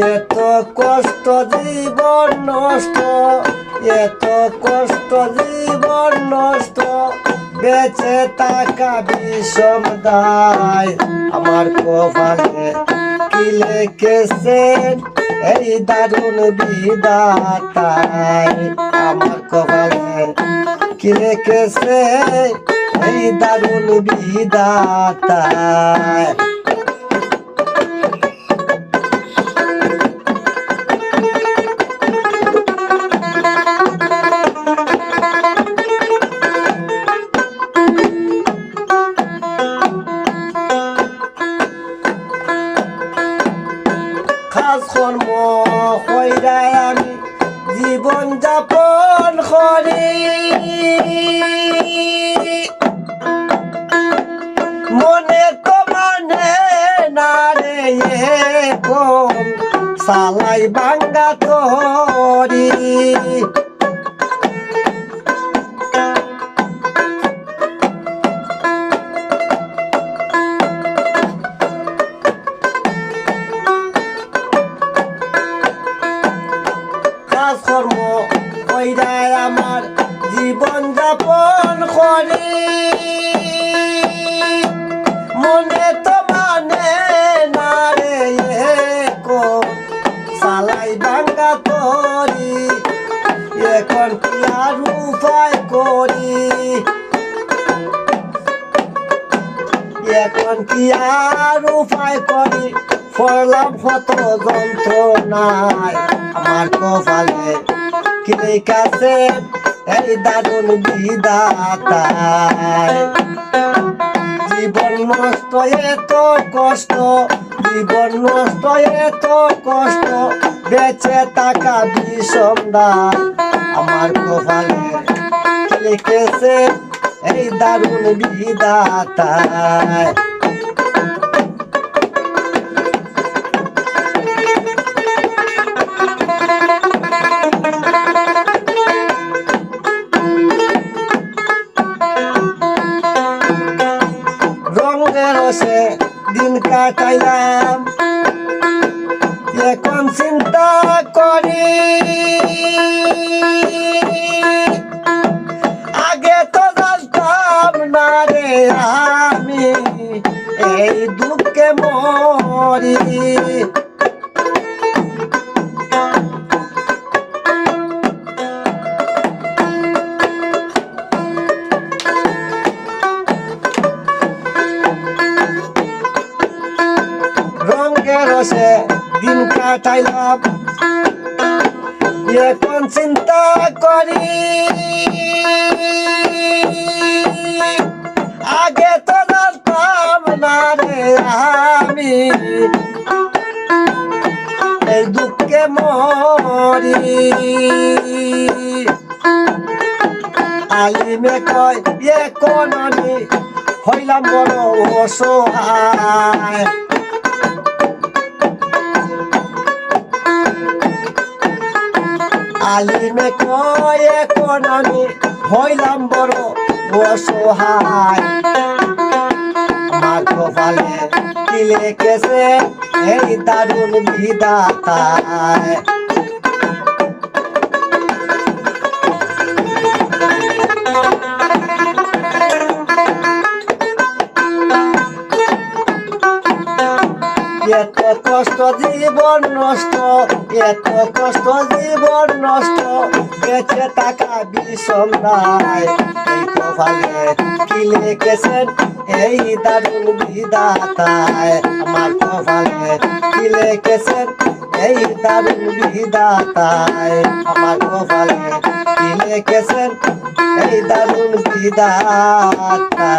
এত কষ্ট জীবন নষ্ট, এত কষ্ট জীবন নষ্ট, বেঁচে থাকা বিষম দায় আমার কপালে। কি লেখেছেন? এই দারুণ বিদাতায় আমার কপালে। কি লেখেছে এই দারুণ বিদাতায় কর্ম হইরায় আমি জীবন যাপন করি। মনে তো মানে না রে সালাই বাঙ্গা তরি। যাপন মনে তো মানে না রে সালাই বাঙ্গা তরি এখন কি আর উপায় করি? এখন কি আর উপায় করি? ফলাম কত যন্ত্রণায়, আমার কপালে কি কাছে এই দারুণ বিদাতায় জীবন নষ্ট, এত কষ্ট। জীবন নষ্ট, এত কষ্ট। বেঁচে থাকা বিষম দায় আমার কপালে লিখেছে? এই দারুণ বিদাতায় রসে দিন কাটাইলাম। এখন চিন্তা করি। রসে দিন কাটাইলাম। এখন চিন্তা করি, আগে তো জানতাম না রে আমি। এই দুঃখে মরি। আলিমে কয় এখন আমি হইলাম বড় অসহায়। আলিমে কয় এখন আমি হইলাম বড় অসহায়। আমার কপালে কিলে কেসে এই দারুণ বিদাতায় এত কষ্ট জীবন নষ্ট, এত কষ্ট জীবন নষ্ট, বেঁচে থাকা বিষম নাই। এই কপালে কি লিখেছেন? এই দারুণ বিদাতায় আমার কপালে কি লিখেছেন? এই দারুণ বিদাতায় আমার কপালে কি লিখেছেন? এই দারুণ বিদাতায়